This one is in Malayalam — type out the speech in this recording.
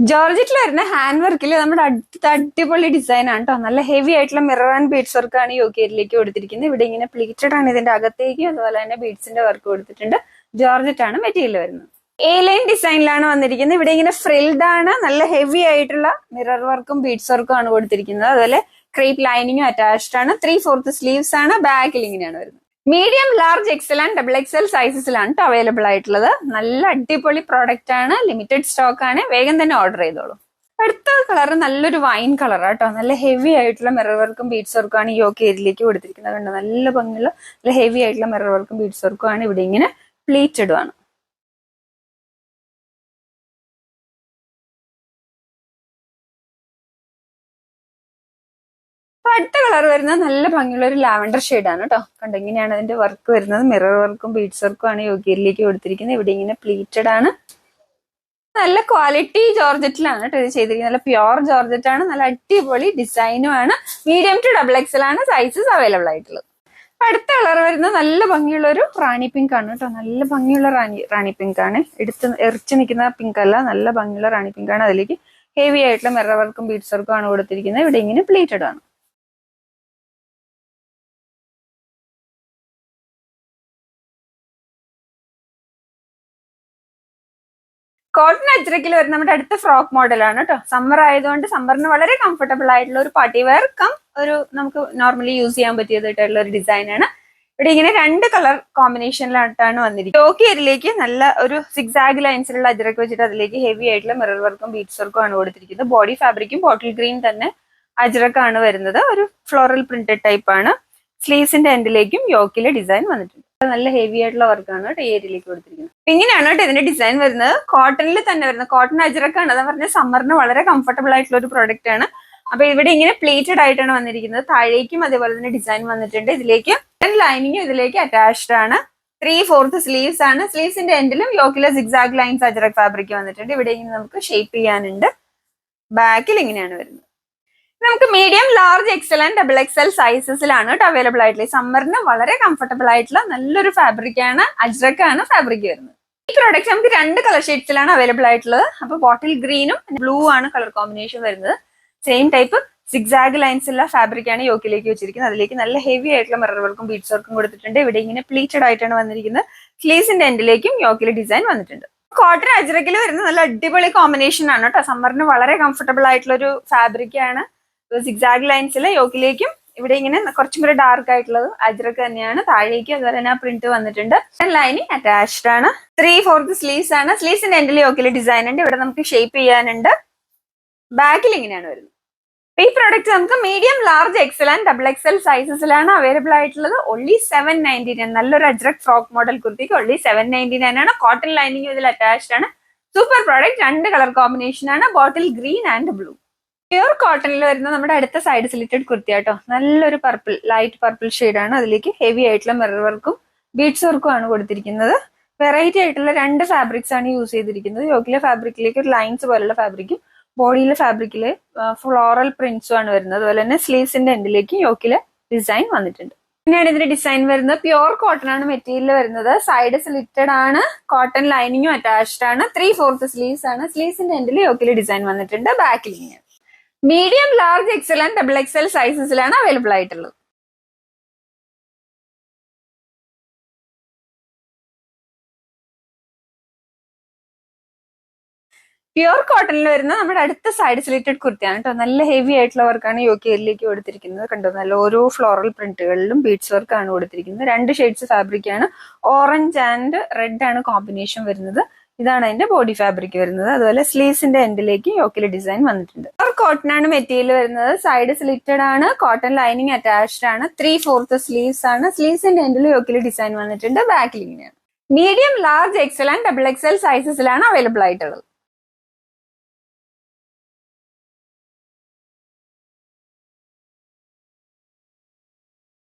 ജോർജറ്റിൽ വരുന്ന ഹാൻഡ് വർക്കിൽ നമ്മുടെ അടുത്ത അടിപൊളി ഡിസൈൻ ആണ് കേട്ടോ നല്ല ഹെവി ആയിട്ടുള്ള മിറർ ആൻഡ് ബീഡ്സ് വർക്കാണ് യോക്കേരിലേക്ക് കൊടുത്തിരിക്കുന്നത്. ഇവിടെ ഇങ്ങനെ പ്ലീറ്റഡ് ആണ് ഇതിന്റെ അകത്തേക്ക് അതുപോലെ തന്നെ ബീഡ്സിന്റെ വർക്ക് കൊടുത്തിട്ടുണ്ട്. ജോർജറ്റ് ആണ് മെറ്റീരിയൽ വരുന്നത്. എ ലൈൻ ഡിസൈനിലാണ് വന്നിരിക്കുന്നത്. ഇവിടെ ഇങ്ങനെ ഫ്രിൽഡ് ആണ്. നല്ല ഹെവി ആയിട്ടുള്ള മിറർ വർക്കും ബീഡ്സ് വർക്കും ആണ് കൊടുത്തിരിക്കുന്നത്. അതുപോലെ ക്രീപ്പ് ലൈനിങ്ങും അറ്റാച്ച്ഡ് ആണ്. ത്രീ ഫോർത്ത് സ്ലീവ്സ് ആണ്. ബാക്കിൽ ഇങ്ങനെയാണ് വരുന്നത്. Medium large XL and double XL സൈസസിലാണ് available ആയിട്ടുള്ളത്. നല്ല അടിപൊളി പ്രോഡക്റ്റ് ആണ്. ലിമിറ്റഡ് സ്റ്റോക്ക് ആണ്. വേഗം തന്നെ ഓർഡർ ചെയ്തോളൂ. അടുത്ത കളർ നല്ലൊരു വൈൻ കളർ കേട്ടോ നല്ല ഹെവി ആയിട്ടുള്ള മിറർ വർക്കും ബീഡ്സ് വർക്കും ആണ് ഈ ഓക്കെ ഏരിയയിലേക്ക് കൊടുത്തിരിക്കുന്നത്. കണ്ടോ? നല്ല ഭംഗിയുള്ള നല്ല ഹെവി ആയിട്ടുള്ള മിറർ വർക്കും ബീഡ്സ് വർക്കും ആണ് ഇവിടെ ഇങ്ങനെ പ്ലീറ്റഡ് ആണ് അപ്പൊ അടുത്ത കളർ വരുന്നത് നല്ല ഭംഗിയുള്ള ഒരു ലാവൻഡർ ആണ് കേട്ടോ കണ്ടോ ഇങ്ങനെയാണ് അതിന്റെ വർക്ക് വരുന്നത്. മിറർ വർക്കും ബീഡ്സ് വർക്കും ആണ് യോഗിയിലേക്ക് കൊടുത്തിരിക്കുന്നത്. ഇവിടെ ഇങ്ങനെ പ്ലീറ്റഡ് ആണ്. നല്ല ക്വാളിറ്റി ജോർജറ്റിലാണ് കേട്ടോ ഇത് ചെയ്തിരിക്കുന്നത്. നല്ല പ്യുവർ ജോർജറ്റ് ആണ്. നല്ല അടിപൊളി ഡിസൈനും ആണ്. മീഡിയം ടു ഡബിൾ എക്സൽ ആണ് സൈസസ് അവൈലബിൾ ആയിട്ടുള്ളത്. അടുത്ത കളർ വരുന്നത് നല്ല ഭംഗിയുള്ള ഒരു റാണി പിങ്ക് ആണ് കേട്ടോ നല്ല ഭംഗിയുള്ള റാണി റാണി പിങ്ക് ആണ്. എടുത്ത് എറിച്ച് നിൽക്കുന്ന പിങ്ക് അല്ല നല്ല ഭംഗിയുള്ള റാണി പിങ്ക് ആണ്. അതിലേക്ക് ഹെവി ആയിട്ടുള്ള മിറർ വർക്കും ബീഡ്സ് വർക്കും ആണ് കൊടുത്തിരിക്കുന്നത്. ഇവിടെ ഇങ്ങനെ പ്ലീറ്റഡ് ആണ്. കോട്ടൺ അജ്രക്കിൽ വരുന്ന നമ്മുടെ അടുത്ത ഫ്രോക്ക് മോഡലാണ് കേട്ടോ. സമ്മർ ആയതുകൊണ്ട് സമ്മറിന് വളരെ കംഫർട്ടബിൾ ആയിട്ടുള്ള ഒരു പാർട്ടി വെയർ കം ഒരു നമുക്ക് നോർമലി യൂസ് ചെയ്യാൻ പറ്റിയതായിട്ടുള്ള ഒരു ഡിസൈൻ ആണ്. ഇവിടെ ഇങ്ങനെ രണ്ട് കളർ കോമ്പിനേഷനിലായിട്ടാണ് വന്നിരിക്കുന്നത്. ടോക്കി ഏരിയയിലേക്ക് നല്ല ഒരു സിക്സാഗ് ലൈൻസിലുള്ള അജ്രക്ക് വെച്ചിട്ട് അതിലേക്ക് ഹെവി ആയിട്ടുള്ള മിറർ വർക്കും ബീഡ്സ് വർക്കും ആണ് കൊടുത്തിരിക്കുന്നത്. ബോഡി ഫാബ്രിക്കും ബോട്ടിൽ ഗ്രീൻ തന്നെ അജ്രക്കാണ് വരുന്നത്. ഒരു ഫ്ലോറൽ പ്രിന്റഡ് ടൈപ്പ് ആണ്. സ്ലീവ്സിന്റെ എൻഡിലേക്കും യോക്കിലെ ഡിസൈൻ വന്നിട്ടുണ്ട്. നല്ല ഹെവി ആയിട്ടുള്ള വർക്കാണ് കേട്ടോ ഏരിയയിലേക്ക് കൊടുത്തിരിക്കുന്നത്. ഇങ്ങനെയാണ് കേട്ടോ ഇതിന്റെ ഡിസൈൻ വരുന്നത്. കോട്ടണിൽ തന്നെ വരുന്നത്. കോട്ടൺ അജറക്കാണ് അതാ പറഞ്ഞ സമ്മറിന് വളരെ കംഫർട്ടബിൾ ആയിട്ടുള്ള ഒരു പ്രോഡക്റ്റ് ആണ്. അപ്പൊ ഇവിടെ ഇങ്ങനെ പ്ലേറ്റഡ് ആയിട്ടാണ് വന്നിരിക്കുന്നത്. താഴേക്കും അതേപോലെ തന്നെ ഡിസൈൻ വന്നിട്ടുണ്ട്. ഇതിലേക്ക് ലൈനിങ്ങും ഇതിലേക്ക് അറ്റാച്ച്ഡ് ആണ്. ത്രീ ഫോർത്ത് സ്ലീവ്സ് ആണ് സ്ലീവ്സിന്റെ എൻഡിലും യോക്കിലെ സിക്സാഗ് ലൈൻസ് അജറക് ഫാബ്രിക് വന്നിട്ടുണ്ട്. ഇവിടെ ഇങ്ങനെ നമുക്ക് ഷേപ്പ് ചെയ്യാനുണ്ട്. ബാക്കിൽ ഇങ്ങനെയാണ് വരുന്നത്. നമുക്ക് medium large XL and double XL സൈസസിലാണ് കേട്ടോ അവൈലബിൾ ആയിട്ടുള്ളത്. സമ്മറിന് വളരെ കംഫർട്ടബിൾ ആയിട്ടുള്ള നല്ലൊരു ഫാബ്രിക് ആണ് അജ്രക് ആണ് ഫാബ്രിക് വരുന്നത്. ഈ പ്രോഡക്റ്റ് നമുക്ക് രണ്ട് കളർ ഷെയ്ഡ്സിലാണ് അവൈലബിൾ ആയിട്ടുള്ളത്. അപ്പൊ ബോട്ടിൽ ഗ്രീനും ബ്ലൂ ആണ് കളർ കോമ്പിനേഷൻ വരുന്നത്. സെയിം ടൈപ്പ് സിക്സാഗ് ലൈൻസ് ഉള്ള ഫാബ്രിക് ആണ് യോക്കിലേക്ക് വെച്ചിരിക്കുന്നത്. അതിലേക്ക് നല്ല ഹെവി ആയിട്ടുള്ള മിറർ വർക്കും ബീഡ്സ് വർക്കും കൊടുത്തിട്ടുണ്ട്. ഇവിടെ ഇങ്ങനെ പ്ലീറ്റഡ് ആയിട്ടാണ് വന്നിരിക്കുന്നത്. സ്ലീസിന്റെ എൻഡിലേക്കും യോക്കിലെ ഡിസൈൻ വന്നിട്ടുണ്ട്. കോട്ടൺ അജ്രക്കിൽ വരുന്ന നല്ല അടിപൊളി കോമ്പിനേഷൻ ആണ് കേട്ടോ സമ്മറിന് വളരെ കംഫർട്ടബിൾ ആയിട്ടുള്ള ഒരു ഫാബ്രിക് ആണ്. സിക്സാഗ് ലൈൻസിൽ യോക്കിലേക്കും ഇവിടെ ഇങ്ങനെ കുറച്ചും കൂടെ ഡാർക്ക് ആയിട്ടുള്ളത് അജ്രക്ക് തന്നെയാണ്. താഴേക്ക് അതുപോലെ തന്നെ ആ പ്രിന്റ് വന്നിട്ടുണ്ട്. ലൈനിങ് അറ്റാച്ച്ഡ് ആണ്. ത്രീ ഫോർത്ത് സ്ലീവ്സ് ആണ്. സ്ലീവ്സിന്റെ എൻഡിൽ യോക്കിൽ ഡിസൈൻ ഉണ്ട്. ഇവിടെ നമുക്ക് ഷേപ്പ് ചെയ്യാനുണ്ട്. ബാക്കിൽ ഇങ്ങനെയാണ് വരുന്നത്. ഈ പ്രോഡക്റ്റ് നമുക്ക് medium large XL and double XL സൈസസിലാണ് available ആയിട്ടുള്ളത്. ഒള്ളി സെവൻ നയന്റി നയൻ നല്ലൊരു അജ്രക് ഫ്രോക്ക് മോഡൽ കുർത്തിക്ക് ഒള്ളി സെവൻ നയന്റി നയൻ ആണ്. കോട്ടൺ ലൈനിങ് ഇതിൽ അറ്റാച്ച്ഡ് ആണ്. സൂപ്പർ പ്രോഡക്റ്റ് രണ്ട് കളർ കോമ്പിനേഷൻ ആണ്. Bottle green and blue pure കോട്ടണിൽ വരുന്ന നമ്മുടെ അടുത്ത സൈഡ് സിലിറ്റഡ് കുർത്തി ആട്ടോ. നല്ലൊരു പർപ്പിൾ ലൈറ്റ് പർപ്പിൾ ആണ്. അതിലേക്ക് ഹെവി ആയിട്ടുള്ള മിറർ വർക്കും ബീഡ്സ് വർക്കും ആണ് കൊടുത്തിരിക്കുന്നത്. വെറൈറ്റി ആയിട്ടുള്ള രണ്ട് ഫാബ്രിക്സ് ആണ് യൂസ് ചെയ്തിരിക്കുന്നത്. യോഗിലെ ഫാബ്രിക്കിലേക്ക് ഒരു ലൈൻസ് പോലുള്ള ഫാബ്രിക്കും ബോഡിയിലെ ഫാബ്രിക്കിൽ ഫ്ലോറൽ പ്രിന്റ്സും ആണ് വരുന്നത്. അതുപോലെ തന്നെ സ്ലീവ്സിന്റെ എൻഡിലേക്ക് യോഗിലെ ഡിസൈൻ വന്നിട്ടുണ്ട്. പിന്നെയാണ് ഇതിന്റെ ഡിസൈൻ വരുന്നത്. പ്യുർ കോട്ടൺ ആണ് മെറ്റീരിയൽ വരുന്നത്. സൈഡ് സ്ലിറ്റഡ് ആണ് കോട്ടൺ ലൈനിങ്ങും അറ്റാച്ച്ഡ് ആണ്. ത്രീ ഫോർത്ത് സ്ലീവ്സ് ആണ്. സ്ലീവ്സിന്റെ എൻഡിൽ യോക്കിലെ ഡിസൈൻ വന്നിട്ടുണ്ട്. ബാക്കിൽ medium large XL and double XL സൈസസിലാണ് available ആയിട്ടുള്ളത്. പ്യൂർ കോട്ടണിൽ വരുന്ന നമ്മുടെ അടുത്ത സൈഡ് സ്ലിറ്റഡ് കുർത്തിയാണ് കേട്ടോ നല്ല ഹെവി ആയിട്ടുള്ള വർക്കാണ് യു കെയിലേക്ക് കൊടുത്തിരിക്കുന്നത്. കണ്ടോ? നല്ല ഓരോ ഫ്ലോറൽ പ്രിന്റുകളിലും ബീഡ്സ് വർക്കാണ് കൊടുത്തിരിക്കുന്നത്. രണ്ട് ഷെയ്ഡ്സ് ഫാബ്രിക് ആണ്. ഓറഞ്ച് ആൻഡ് റെഡ് ആണ് കോമ്പിനേഷൻ വരുന്നത്. ഇതാണ് അതിന്റെ ബോഡി ഫാബ്രിക് വരുന്നത്. അതുപോലെ സ്ലീവ്സിന്റെ എൻഡിലേക്ക് യോക്കിൽ ഡിസൈൻ വന്നിട്ടുണ്ട്. കോട്ടൺ ആണ് മെറ്റീരിയൽ വരുന്നത്. സൈഡ് സ്ലിറ്റഡ് ആണ്. കോട്ടൺ ലൈനിങ് അറ്റാച്ച്ഡ് ആണ്. ത്രീ ഫോർത്ത് സ്ലീവ്സ് ആണ് സ്ലീവ്സിന്റെ എൻഡിൽ യോക്കിൽ ഡിസൈൻ വന്നിട്ടുണ്ട്. ബാക്കിൽ ഇങ്ങനെയാണ്. Medium large XL and double XL സൈസസിലാണ് available ആയിട്ടുള്ളത്.